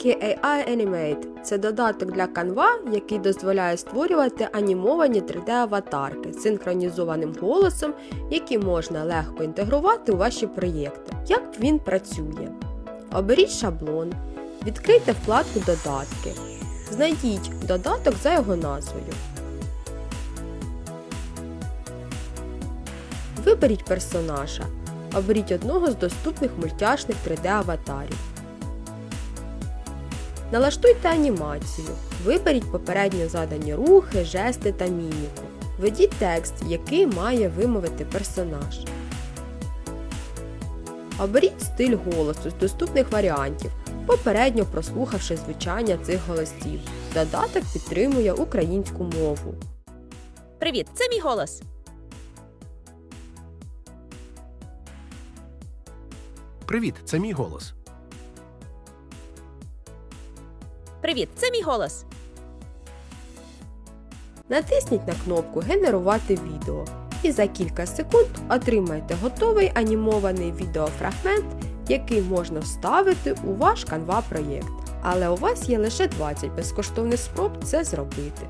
Monkey AI Animate це додаток для Canva, який дозволяє створювати анімовані 3D-аватарки з синхронізованим голосом, які можна легко інтегрувати у ваші проєкти. Як він працює? Оберіть шаблон, відкрийте вкладку Додатки. Знайдіть додаток за його назвою. Виберіть персонажа. Оберіть одного з доступних мультяшних 3D-аватарів. Налаштуйте анімацію. Виберіть попередньо задані рухи, жести та міміку. Введіть текст, який має вимовити персонаж. Оберіть стиль голосу з доступних варіантів, попередньо прослухавши звучання цих голосів. Додаток підтримує українську мову. Привіт, це мій голос. Привіт, це мій голос. Привіт, це мій голос. Натисніть на кнопку Генерувати відео і за кілька секунд отримаєте готовий анімований відеофрагмент, який можна вставити у ваш Canva проєкт. Але у вас є лише 20 безкоштовних спроб це зробити.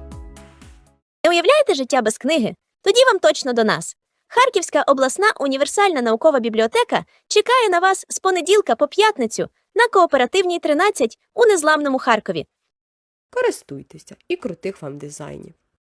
Не уявляєте життя без книги? Тоді вам точно до нас. Харківська обласна універсальна наукова бібліотека чекає на вас з понеділка по п'ятницю на кооперативній 13 у незламному Харкові. Користуйтеся і крутих вам дизайнів!